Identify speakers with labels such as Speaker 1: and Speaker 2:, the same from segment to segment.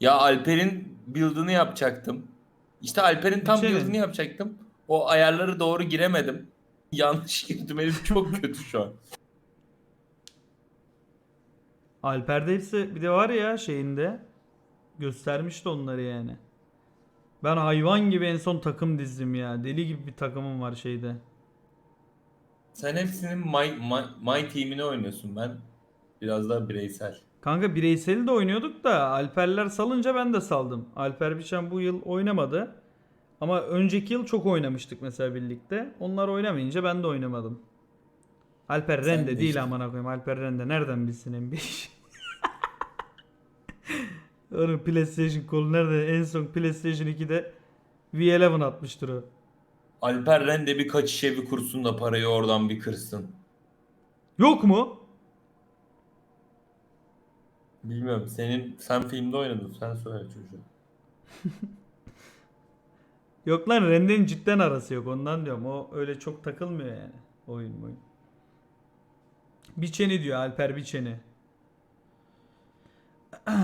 Speaker 1: Ya Alper'in build'ını yapacaktım. İşte Alper'in tam
Speaker 2: İçeri.
Speaker 1: build'ını yapacaktım. O ayarları doğru giremedim. Yanlış girdim. Herif çok kötü şu an.
Speaker 2: Alper'de hepsi bir de var ya şeyinde göstermişti onları yani. Ben hayvan gibi en son takım dizdim ya. Deli gibi bir takımım var şeyde.
Speaker 1: Sen hepsinin my, my, my team'ini oynuyorsun. Ben biraz daha bireysel.
Speaker 2: Kanka bireyseli de oynuyorduk da Alperler salınca ben de saldım. Alper Biçen bu yıl oynamadı. Ama önceki yıl çok oynamıştık mesela birlikte. Onlar oynamayınca ben de oynamadım. Alper
Speaker 1: Sen
Speaker 2: Rende
Speaker 1: de
Speaker 2: değil
Speaker 1: işte.
Speaker 2: amına koyayım. Alper Rende nereden bilsin NBA? Onun PlayStation kolu nerede? En son PlayStation 2'de V11 atmıştır o.
Speaker 1: Alper Rende bir kaçış evi kursun da parayı oradan bir kırsın.
Speaker 2: Yok mu?
Speaker 1: Bilmiyorum. Senin sen filmde oynadın. Sen söyle çocuğum.
Speaker 2: Yok lan Rende'nin cidden arası yok ondan diyorum. O öyle çok takılmıyor yani. Oyun oyun. Biçeni diyor Alper Biçeni.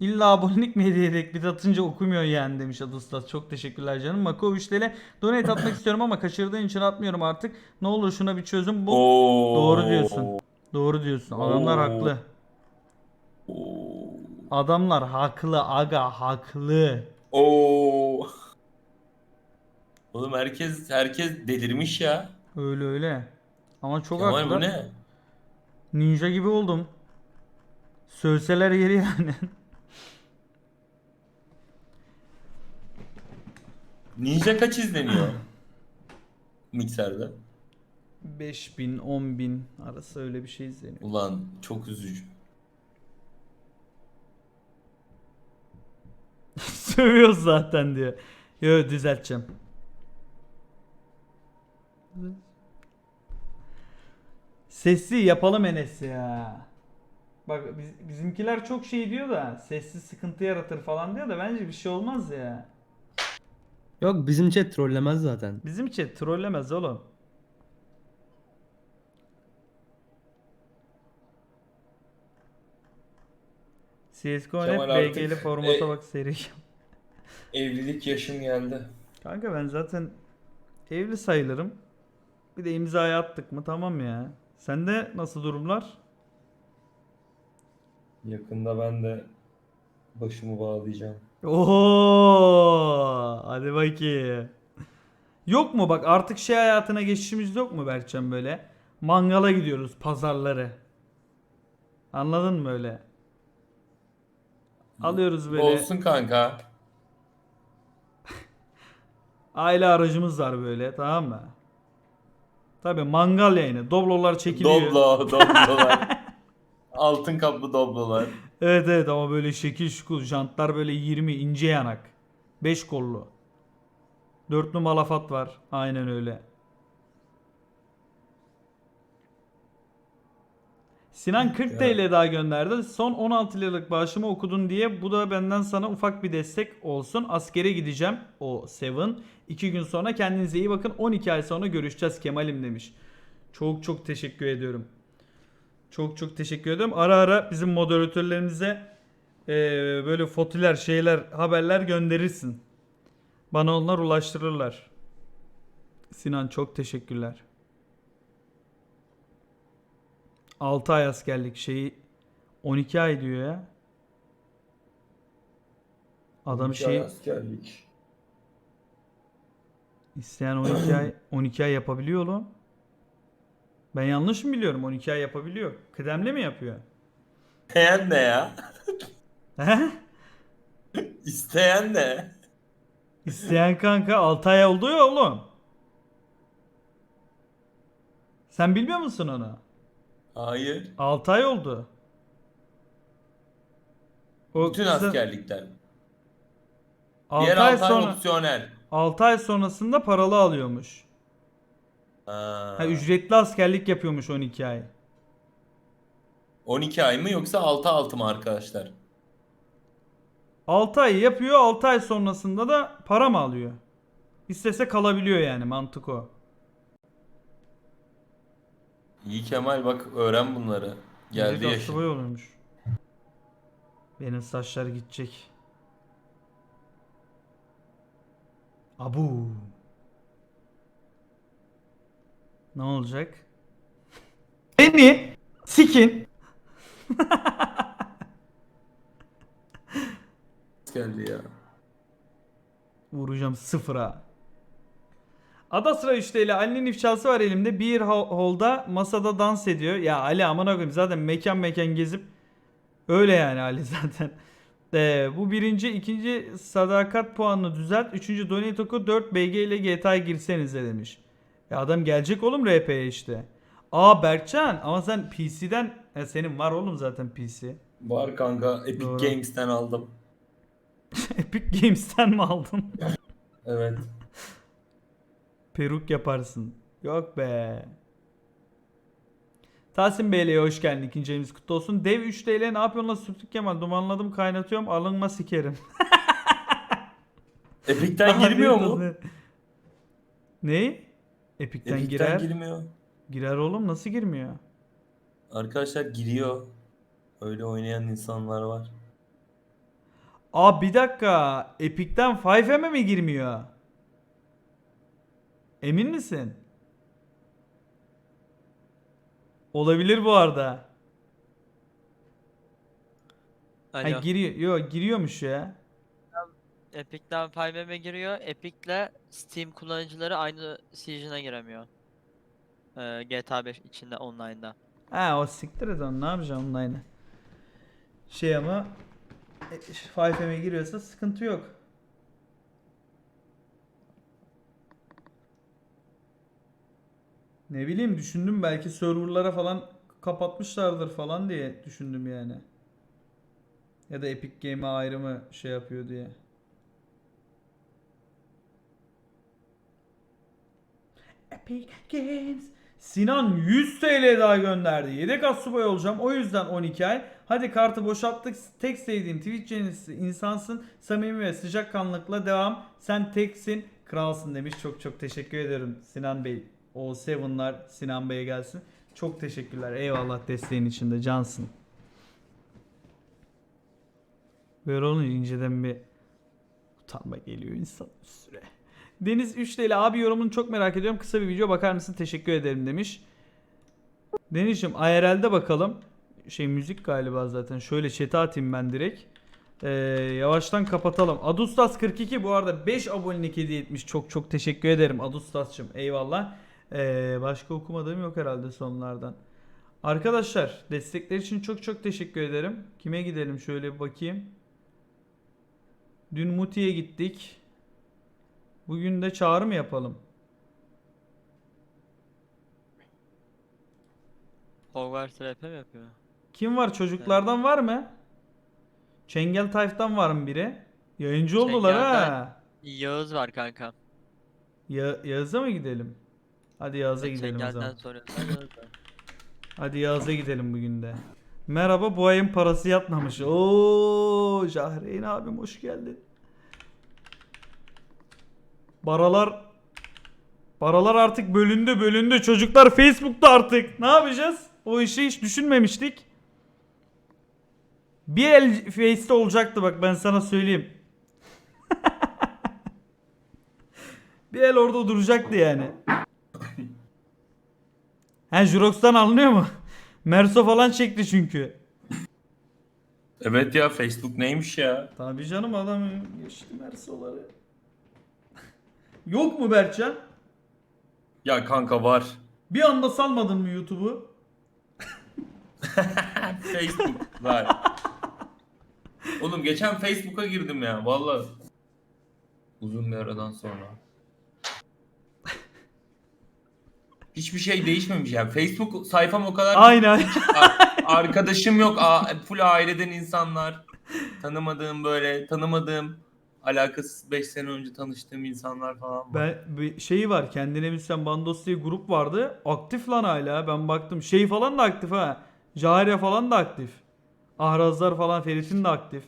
Speaker 2: İlla abonelik mi hediye edek bir de atınca okumuyor yani demiş Adustas. Çok teşekkürler canım. Mako işlere donate atmak istiyorum ama kaçırdığın için atmıyorum artık. Ne olur şuna bir çözüm bul.
Speaker 1: Oo.
Speaker 2: Doğru diyorsun. Doğru diyorsun. Adamlar
Speaker 1: Oo.
Speaker 2: haklı.
Speaker 1: Oo.
Speaker 2: Adamlar haklı aga haklı.
Speaker 1: Oo. Oğlum herkes herkes delirmiş ya.
Speaker 2: Öyle öyle. Ama çok
Speaker 1: Kemal
Speaker 2: haklı.
Speaker 1: bu ne?
Speaker 2: Ninja gibi oldum. Sövseler yeri yani.
Speaker 1: Ninja kaç izleniyor? Mikserde.
Speaker 2: 5000 10000 arası öyle bir şey izleniyor.
Speaker 1: Ulan çok üzücü.
Speaker 2: Sövüyoruz zaten diyor. Yo düzelteceğim. Sesli yapalım Enes ya. Bak biz- bizimkiler çok şey diyor da sessiz sıkıntı yaratır falan diyor da bence bir şey olmaz ya.
Speaker 3: Yok bizim chat trollemez zaten.
Speaker 2: Bizim chat trollemez oğlum. CSGO
Speaker 1: Kemal artık-
Speaker 2: BG'li formata
Speaker 1: e-
Speaker 2: bak seri.
Speaker 1: Evlilik yaşım geldi.
Speaker 2: Kanka ben zaten evli sayılırım. Bir de imzayı attık mı tamam ya. Sende nasıl durumlar?
Speaker 1: Yakında ben de başımı bağlayacağım.
Speaker 2: Oo, hadi bakayım. Yok mu bak artık şey hayatına geçişimiz yok mu Berkcan böyle? Mangala gidiyoruz pazarları. Anladın mı öyle? Alıyoruz böyle.
Speaker 1: Olsun kanka.
Speaker 2: Aile aracımız var böyle tamam mı? Tabi mangal yayını. Doblolar çekiliyor.
Speaker 1: Doblo, doblolar. Altın kaplı doblolar.
Speaker 2: Evet evet ama böyle şekil şukul. Jantlar böyle 20 ince yanak. 5 kollu. 4 malafat var. Aynen öyle. Sinan 40
Speaker 1: Ya.
Speaker 2: TL daha gönderdi. Son 16 liralık bağışımı okudun diye bu da benden sana ufak bir destek olsun. Askere gideceğim o Seven. 2 gün sonra kendinize iyi bakın. 12 ay sonra görüşeceğiz Kemal'im demiş. Çok çok teşekkür ediyorum. Çok çok teşekkür ediyorum. Ara ara bizim moderatörlerimize eee, böyle fotolar, şeyler, haberler gönderirsin. Bana onlar ulaştırırlar. Sinan çok teşekkürler. 6 ay askerlik şeyi 12 ay diyor ya. Adam şey
Speaker 1: askerlik.
Speaker 2: isteyen 12 ay 12 ay yapabiliyor oğlum. Ben yanlış mı biliyorum? 12 ay yapabiliyor. Kıdemli mi yapıyor?
Speaker 1: İsteyen ne ya?
Speaker 2: He?
Speaker 1: İsteyen ne?
Speaker 2: İsteyen kanka 6 ay oldu ya oğlum. Sen bilmiyor musun onu?
Speaker 1: Hayır.
Speaker 2: 6 ay oldu. O
Speaker 1: Bütün
Speaker 2: kızın
Speaker 1: askerlikten.
Speaker 2: 6
Speaker 1: Diğer
Speaker 2: ay
Speaker 1: altı ay
Speaker 2: sonra
Speaker 1: opsiyonel.
Speaker 2: 6 ay sonrasında paralı alıyormuş.
Speaker 1: Ha.
Speaker 2: Ha, ücretli askerlik yapıyormuş 12 ay.
Speaker 1: 12 ay mı yoksa 6 6 mı arkadaşlar?
Speaker 2: 6 ay yapıyor 6 ay sonrasında da para mı alıyor? İstese kalabiliyor yani mantık o.
Speaker 1: İyi Kemal bak öğren bunları. Geldi
Speaker 2: Gece
Speaker 1: yaşın.
Speaker 2: Kastabay olurmuş. Benim saçlar gidecek. Abu. Ne olacak? Beni sikin.
Speaker 1: geldi ya.
Speaker 2: Vuracağım sıfıra. Ada sıra 3 TL. Ali'nin ifşası var elimde. Bir ho- holda masada dans ediyor. Ya Ali aman koyayım zaten mekan mekan gezip öyle yani Ali zaten. Ee, bu birinci, ikinci sadakat puanını düzelt. Üçüncü donate oku 4 BG ile GTA'ya girsenize demiş. Ya adam gelecek oğlum RP'ye işte. Aa Berkcan ama sen PC'den e, senin var oğlum zaten PC.
Speaker 1: Var kanka Epic
Speaker 2: Doğru.
Speaker 1: Games'ten aldım.
Speaker 2: Epic Games'ten mi aldın?
Speaker 1: Evet.
Speaker 2: Peruk yaparsın. Yok be. Tahsin Bey'le hoş geldin. İkinci ayımız kutlu olsun. Dev 3 TL ne yapıyorsun lan Sürtük Kemal? Dumanladım kaynatıyorum. Alınma sikerim.
Speaker 1: Epic'ten girmiyor mu?
Speaker 2: Ne? Epic'ten
Speaker 1: Epic'ten
Speaker 2: girer.
Speaker 1: girmiyor.
Speaker 2: Girer oğlum nasıl girmiyor?
Speaker 1: Arkadaşlar giriyor. Öyle oynayan insanlar var.
Speaker 2: Aa bir dakika. Epic'ten 5M'e mi girmiyor? Emin misin? Olabilir bu arada. Ha,
Speaker 4: Alo.
Speaker 2: giriyor. Yo giriyormuş ya.
Speaker 4: Epic'ten 5M'e giriyor. Epic'le Steam kullanıcıları aynı season'a giremiyor. Ee, GTA 5 içinde online'da.
Speaker 2: Ha o siktir et onu ne yapacağım online'ı. Şey ama e, 5M'e giriyorsa sıkıntı yok. Ne bileyim düşündüm belki serverlara falan kapatmışlardır falan diye düşündüm yani. Ya da Epic Game'e ayrı mı şey yapıyor diye. Epic Games. Sinan 100 TL daha gönderdi. Yedek asubay olacağım. O yüzden 12 ay. Hadi kartı boşalttık. Tek sevdiğim Twitch yayıncısı insansın. Samimi ve sıcakkanlılıkla devam. Sen teksin. Kralsın demiş. Çok çok teşekkür ederim Sinan Bey. O Seven'lar Sinan Bey'e gelsin. Çok teşekkürler. Eyvallah desteğin içinde. Cansın. Böyle olunca inceden bir utanma geliyor insan üstüne. Deniz 3 TL abi yorumunu çok merak ediyorum. Kısa bir video bakar mısın? Teşekkür ederim demiş. Deniz'cim IRL'de bakalım. Şey müzik galiba zaten. Şöyle chat'e atayım ben direkt. Ee, yavaştan kapatalım. Adustas 42 bu arada 5 abonelik hediye etmiş. Çok çok teşekkür ederim Adustas'cım. Eyvallah. Ee, başka okumadığım yok herhalde sonlardan. Arkadaşlar destekler için çok çok teşekkür ederim. Kime gidelim şöyle bir bakayım. Dün Muti'ye gittik. Bugün de çağrı mı yapalım?
Speaker 4: Hogwarts RP mi yapıyor?
Speaker 2: Kim var? Çocuklardan var mı? Çengel Tayf'tan var mı biri? Yayıncı oldular
Speaker 4: Çengel'den-
Speaker 2: ha.
Speaker 4: Yağız var kankam.
Speaker 2: Ya Yağız'a mı gidelim? Hadi Yağız'a gidelim o zaman.
Speaker 4: var.
Speaker 2: Hadi Yağız'a gidelim bugün de. Merhaba bu ayın parası yatmamış. Oo Jahreyn abim hoş geldin. Baralar Baralar artık bölündü bölündü. Çocuklar Facebook'ta artık. Ne yapacağız? O işi hiç düşünmemiştik. Bir el Face'te olacaktı bak ben sana söyleyeyim. bir el orada duracaktı yani. He Jurox'tan alınıyor mu? Merso falan çekti çünkü.
Speaker 1: Evet ya Facebook neymiş ya?
Speaker 2: Tabii canım adam geçti Merso'ları. Yok mu Berkcan?
Speaker 1: Ya kanka var.
Speaker 2: Bir anda salmadın mı YouTube'u?
Speaker 1: Facebook var. Oğlum geçen Facebook'a girdim ya vallahi. Uzun bir aradan sonra. Hiçbir şey değişmemiş yani. Facebook sayfam o kadar
Speaker 2: Aynen.
Speaker 1: Arkadaşım yok. A- full aileden insanlar. Tanımadığım böyle, tanımadığım alakasız 5 sene önce tanıştığım insanlar falan var.
Speaker 2: ben bir şeyi var kendine bilsen Bandos diye grup vardı. Aktif lan hala ben baktım. Şey falan da aktif ha. Cahire falan da aktif. Ahrazlar falan Ferit'in de aktif.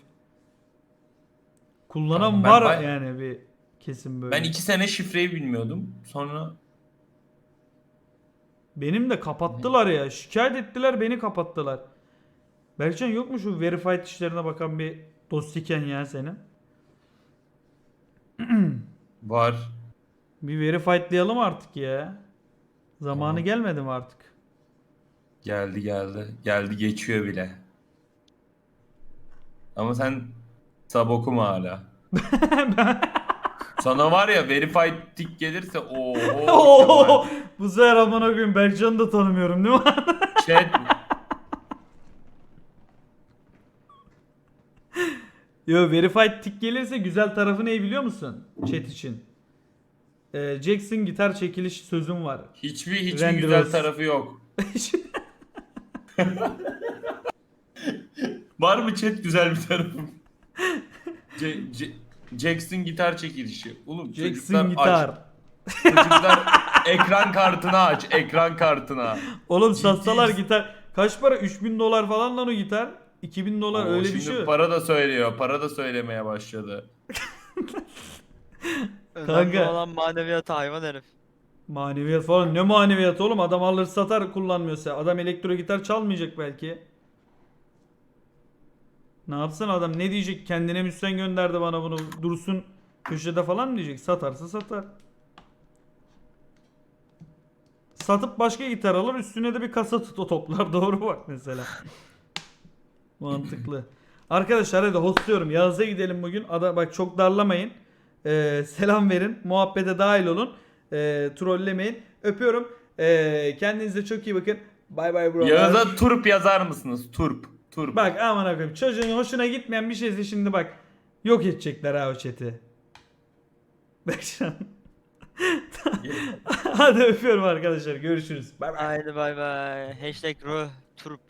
Speaker 2: Kullanan
Speaker 1: Tamam, ben-
Speaker 2: var
Speaker 1: ben-
Speaker 2: yani bir kesim böyle.
Speaker 1: Ben 2 sene şifreyi bilmiyordum. Sonra
Speaker 2: Benim de kapattılar ya. Şikayet ettiler beni kapattılar. Berkcan yok mu şu verified işlerine bakan bir dostiken ya senin?
Speaker 1: Var.
Speaker 2: Bir verifiedlayalım artık ya. Zamanı
Speaker 1: Tamam.
Speaker 2: gelmedi mi artık?
Speaker 1: Geldi geldi. Geldi geçiyor bile. Ama sen sab okuma hala. Sana var ya verified tick gelirse ooo.
Speaker 2: Oo, bu sefer amına koyayım Berkcan'ı da tanımıyorum değil mi?
Speaker 1: Chat
Speaker 2: Yo verified tick gelirse güzel tarafı ne biliyor musun? Chat için. Ee, Jackson gitar çekiliş sözüm var.
Speaker 1: hiçbir hiçbir
Speaker 2: Renderers.
Speaker 1: güzel tarafı yok. Var mı chat güzel bir tarafı? C- C- Jackson gitar çekilişi. Oğlum çocuklar
Speaker 2: Jackson gitar.
Speaker 1: aç. Çocuklar ekran kartını aç. Ekran kartına.
Speaker 2: Oğlum satsalar gitar. Kaç para? 3000 dolar falan lan o gitar. 2000 dolar
Speaker 1: Oo,
Speaker 2: öyle bir
Speaker 1: şimdi
Speaker 2: şey.
Speaker 1: Para da söylüyor. Para da söylemeye başladı.
Speaker 4: Önemli
Speaker 2: Kanka.
Speaker 4: olan maneviyatı hayvan herif.
Speaker 2: Maneviyat falan ne maneviyat oğlum adam alır satar kullanmıyorsa. Adam elektro gitar çalmayacak belki. Ne yapsın adam ne diyecek kendine müsten gönderdi bana bunu dursun köşede falan mı diyecek satarsa satar. Satıp başka gitar alır üstüne de bir kasa tut o toplar doğru bak mesela. Mantıklı. Arkadaşlar hadi hostluyorum Yağız'a gidelim bugün. Ada bak çok darlamayın. Ee, selam verin. Muhabbete dahil olun. Ee, trollemeyin. Öpüyorum. Ee, kendinize çok iyi bakın. Bay bay bro.
Speaker 1: Yağız'a turp yazar mısınız? Turp. Turp.
Speaker 2: Bak aman koyayım çocuğun hoşuna gitmeyen bir şeyse şimdi bak yok edecekler ha o chat'i. Bak şu an. Hadi öpüyorum arkadaşlar görüşürüz. Bay bay.
Speaker 4: Haydi bay bay. Hashtag ruh turp.